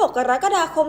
6 กรกฎาคม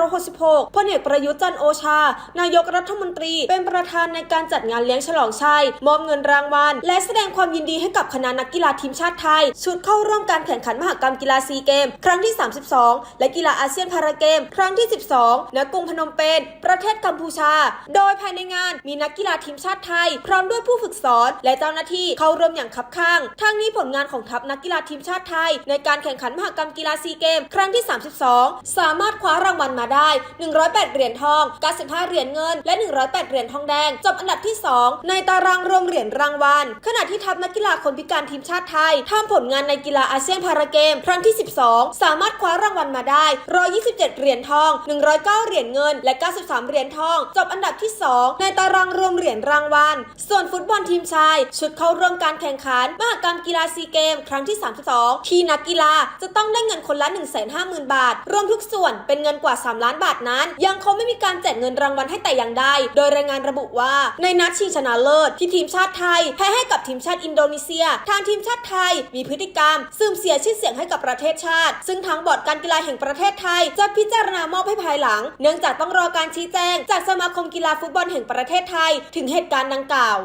2566 พลเอกประยุทธ์จันโอชา นายกรัฐมนตรีเป็นประธานในการจัดงานเลี้ยงฉลองชัย มอบเงินรางวัล และแสดงความยินดีให้กับคณะนักกีฬาทีมชาติไทย ชุดเข้าร่วมการแข่งขันมหกรรมกีฬาซีเกม ครั้งที่ 32 และกีฬาอาเซียนพาราเกม ครั้งที่ 12 ณ กรุงพนมเปญ ประเทศกัมพูชา โดยภายในงานมีนักกีฬาทีมชาติไทย พร้อมด้วยผู้ฝึกสอน และเจ้าหน้าที่เข้าร่วมอย่างคับข้าง ทั้งนี้ผลงานของทัพนักกีฬาทีมชาติไทย ในการแข่งขันมหกรรมกีฬาซีเกม ครั้งที่ 32สามารถคว้ารางวัลมาได้ 108 เหรียญทอง 95 เหรียญเงิน และ 108 เหรียญทองแดง จบอันดับที่ 2 ในตารางรวมเหรียญรางวัล ขณะที่ทัพนักกีฬาคนพิการทีมชาติไทยทำผลงานในกีฬาอาเซียนพาราเกม ครั้งที่ 12 สามารถคว้ารางวัลมาได้ 127 เหรียญทอง 109 เหรียญเงิน และ 93 เหรียญทอง จบอันดับที่ 2 ในตารางรวมเหรียญรางวัล ส่วนฟุตบอลทีมชาย ชุดเข้าร่วมการแข่งขันมหกรรมกีฬาซีเกม ครั้งที่ 32 ที่นักกีฬาจะต้องได้เงินคนละ 150,000 บาทรวมทุกส่วนเป็นเงินกว่า 3 ล้านบาทนั้น ยังคงไม่มีการแจกเงินรางวัลให้แต่อย่างใด โดยรายงานระบุว่า ในนัดชิงชนะเลิศที่ทีมชาติไทยแพ้ให้กับทีมชาติอินโดนีเซีย ทางทีมชาติไทย มีพฤติกรรมเสื่อมเสียชื่อเสียงให้กับประเทศชาติ ซึ่งทางบอร์ดการกีฬาแห่งประเทศไทย จะพิจารณามอบให้ภายหลัง เนื่องจากต้องรอการชี้แจง จากสมาคมกีฬาฟุตบอลแห่งประเทศไทย ถึงเหตุการณ์ดังกล่าว